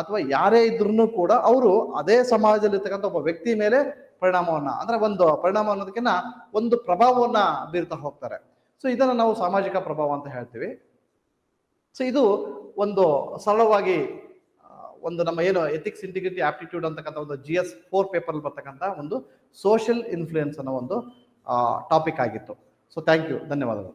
ಅಥವಾ ಯಾರೇ ಇದ್ರೂ ಕೂಡ ಅವರು ಅದೇ ಸಮಾಜದಲ್ಲಿ ಇರ್ತಕ್ಕಂಥ ಒಬ್ಬ ವ್ಯಕ್ತಿ ಮೇಲೆ ಪರಿಣಾಮವನ್ನ, ಅಂದ್ರೆ ಒಂದು ಪರಿಣಾಮ ಅನ್ನೋದಕ್ಕಿಂತ ಒಂದು ಪ್ರಭಾವವನ್ನ ಬೀರ್ತಾ ಹೋಗ್ತಾರೆ. ಸೊ ಇದನ್ನ ನಾವು ಸಾಮಾಜಿಕ ಪ್ರಭಾವ ಅಂತ ಹೇಳ್ತೀವಿ. ಸೊ ಇದು ಒಂದು ಸರಳವಾಗಿ ಒಂದು ನಮ್ಮ ಏನು ಎಥಿಕ್ಸ್ ಇಂಟಿಗ್ರಿಟಿ ಆಪ್ಟಿಟ್ಯೂಡ್ ಅಂತಕ್ಕಂಥ ಒಂದು ಜಿ ಎಸ್ ಫೋರ್ ಪೇಪರ್ ಬರ್ತಕ್ಕಂಥ ಒಂದು ಸೋಷಿಯಲ್ ಇನ್ಫ್ಲೂಯೆನ್ಸ್ ಅನ್ನೋ ಒಂದು ಟಾಪಿಕ್ ಆಗಿತ್ತು. ಸೊ ಥ್ಯಾಂಕ್ ಯು ಧನ್ಯವಾದಗಳು.